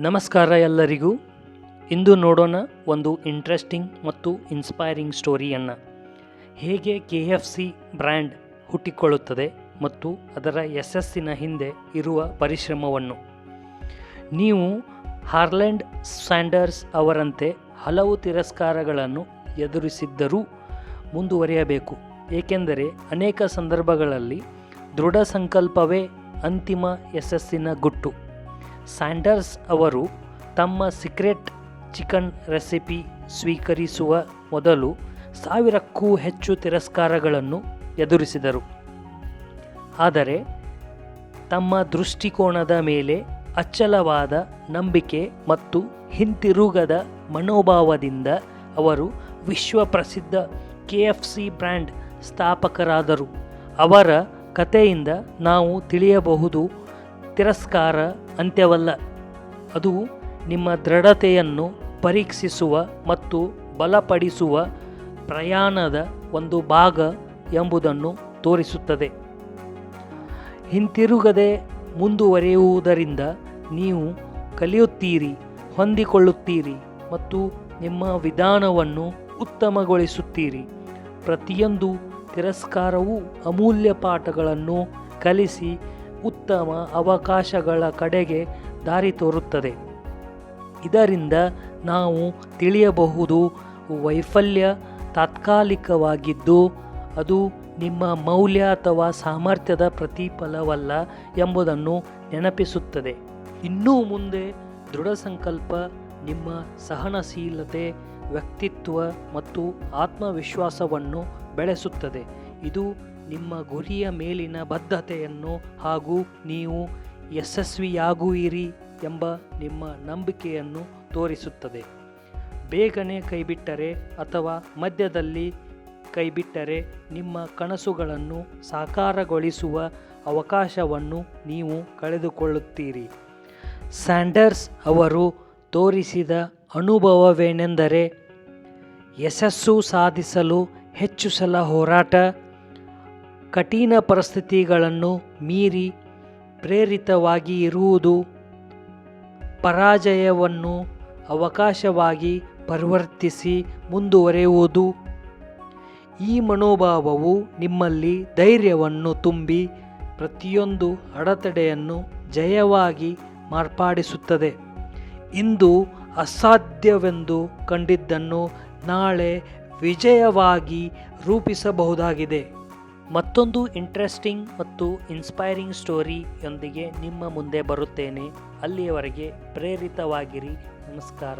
ನಮಸ್ಕಾರ ಎಲ್ಲರಿಗೂ. ಇಂದು ನೋಡೋಣ ಒಂದು ಇಂಟ್ರೆಸ್ಟಿಂಗ್ ಮತ್ತು ಇನ್ಸ್ಪೈರಿಂಗ್ ಸ್ಟೋರಿಯನ್ನು ಹೇಗೆ ಕೆ ಎಫ್ ಸಿ ಬ್ರ್ಯಾಂಡ್ ಹುಟ್ಟಿಕೊಳ್ಳುತ್ತದೆ ಮತ್ತು ಅದರ ಯಶಸ್ಸಿನ ಹಿಂದೆ ಇರುವ ಪರಿಶ್ರಮವನ್ನು. ನೀವು ಹಾರ್ಲೆಂಡ್ ಸ್ಯಾಂಡರ್ಸ್ ಅವರಂತೆ ಹಲವು ತಿರಸ್ಕಾರಗಳನ್ನು ಎದುರಿಸಿದ್ದರೂ ಮುಂದುವರಿಯಬೇಕು. ಏಕೆಂದರೆ ಅನೇಕ ಸಂದರ್ಭಗಳಲ್ಲಿ ದೃಢ ಸಂಕಲ್ಪವೇ ಅಂತಿಮ ಯಶಸ್ಸಿನ ಗುಟ್ಟು. ಸ್ಯಾಂಡರ್ಸ್ ಅವರು ತಮ್ಮ ಸೀಕ್ರೆಟ್ ಚಿಕನ್ ರೆಸಿಪಿ ಸ್ವೀಕರಿಸುವ ಮೊದಲು ಸಾವಿರಕ್ಕೂ ಹೆಚ್ಚು ತಿರಸ್ಕಾರಗಳನ್ನು ಎದುರಿಸಿದರು. ಆದರೆ ತಮ್ಮ ದೃಷ್ಟಿಕೋನದ ಮೇಲೆ ಅಚ್ಚಲವಾದ ನಂಬಿಕೆ ಮತ್ತು ಹಿಂತಿರುಗದ ಮನೋಭಾವದಿಂದ ಅವರು ವಿಶ್ವ ಪ್ರಸಿದ್ಧ ಕೆ ಎಫ್ ಸಿ ಬ್ರ್ಯಾಂಡ್ ಸ್ಥಾಪಕರಾದರು. ಅವರ ಕಥೆಯಿಂದ ನಾವು ತಿಳಿಯಬಹುದು ತಿರಸ್ಕಾರ ಅಂತ್ಯವಲ್ಲ. ಅದು ನಿಮ್ಮ ದೃಢತೆಯನ್ನು ಪರೀಕ್ಷಿಸುವ ಮತ್ತು ಬಲಪಡಿಸುವ ಪ್ರಯಾಣದ ಒಂದು ಭಾಗ ಎಂಬುದನ್ನು ತೋರಿಸುತ್ತದೆ. ಹಿಂತಿರುಗದೆ ಮುಂದುವರಿಯುವುದರಿಂದ ನೀವು ಕಲಿಯುತ್ತೀರಿ, ಹೊಂದಿಕೊಳ್ಳುತ್ತೀರಿ ಮತ್ತು ನಿಮ್ಮ ವಿಧಾನವನ್ನು ಉತ್ತಮಗೊಳಿಸುತ್ತೀರಿ. ಪ್ರತಿಯೊಂದು ತಿರಸ್ಕಾರವೂ ಅಮೂಲ್ಯ ಪಾಠಗಳನ್ನು ಕಲಿಸಿ ಉತ್ತಮ ಅವಕಾಶಗಳ ಕಡೆಗೆ ದಾರಿ ತೋರುತ್ತದೆ. ಇದರಿಂದ ನಾವು ತಿಳಿಯಬಹುದು ವೈಫಲ್ಯ ತಾತ್ಕಾಲಿಕವಾಗಿದ್ದು ಅದು ನಿಮ್ಮ ಮೌಲ್ಯ ಅಥವಾ ಸಾಮರ್ಥ್ಯದ ಪ್ರತಿಫಲವಲ್ಲ ಎಂಬುದನ್ನು ನೆನಪಿಸುತ್ತದೆ. ಇನ್ನೂ ಮುಂದೆ ದೃಢ ಸಂಕಲ್ಪ, ನಿಮ್ಮ ಸಹನಶೀಲತೆ, ವ್ಯಕ್ತಿತ್ವ ಮತ್ತು ಆತ್ಮವಿಶ್ವಾಸವನ್ನು ಬೆಳೆಸುತ್ತದೆ. ಇದು ನಿಮ್ಮ ಗುರಿಯ ಮೇಲಿನ ಬದ್ಧತೆಯನ್ನು ಹಾಗೂ ನೀವು ಯಶಸ್ವಿಯಾಗುವಿರಿ ಎಂಬ ನಿಮ್ಮ ನಂಬಿಕೆಯನ್ನು ತೋರಿಸುತ್ತದೆ. ಬೇಗನೆ ಕೈಬಿಟ್ಟರೆ ಅಥವಾ ಮಧ್ಯದಲ್ಲಿ ಕೈಬಿಟ್ಟರೆ ನಿಮ್ಮ ಕನಸುಗಳನ್ನು ಸಾಕಾರಗೊಳಿಸುವ ಅವಕಾಶವನ್ನು ನೀವು ಕಳೆದುಕೊಳ್ಳುತ್ತೀರಿ. ಸ್ಯಾಂಡರ್ಸ್ ಅವರು ತೋರಿಸಿದ ಅನುಭವವೇನೆಂದರೆ, ಯಶಸ್ಸು ಸಾಧಿಸಲು ಹೆಚ್ಚು ಸಲ ಹೋರಾಟ ಕಠಿಣ ಪರಿಸ್ಥಿತಿಗಳನ್ನು ಮೀರಿ ಪ್ರೇರಿತವಾಗಿ ಇರುವುದು ಪರಾಜಯವನ್ನು ಅವಕಾಶವಾಗಿ ಪರಿವರ್ತಿಸಿ ಮುಂದುವರೆಯುವುದು. ಈ ಮನೋಭಾವವು ನಿಮ್ಮಲ್ಲಿ ಧೈರ್ಯವನ್ನು ತುಂಬಿ ಪ್ರತಿಯೊಂದು ಅಡೆತಡೆಯನ್ನು ಜಯವಾಗಿ ಮಾರ್ಪಾಡಿಸುತ್ತದೆ. ಇಂದು ಅಸಾಧ್ಯವೆಂದು ಕಂಡಿದ್ದನ್ನು ನಾಳೆ ವಿಜಯವಾಗಿ ರೂಪಿಸಬಹುದಾಗಿದೆ. ಮತ್ತೊಂದು ಇಂಟ್ರೆಸ್ಟಿಂಗ್ ಮತ್ತು ಇನ್ಸ್ಪೈರಿಂಗ್ ಸ್ಟೋರಿಯೊಂದಿಗೆ ನಿಮ್ಮ ಮುಂದೆ ಬರುತ್ತೇನೆ. ಅಲ್ಲಿಯವರೆಗೆ ಪ್ರೇರಿತವಾಗಿರಿ. ನಮಸ್ಕಾರ.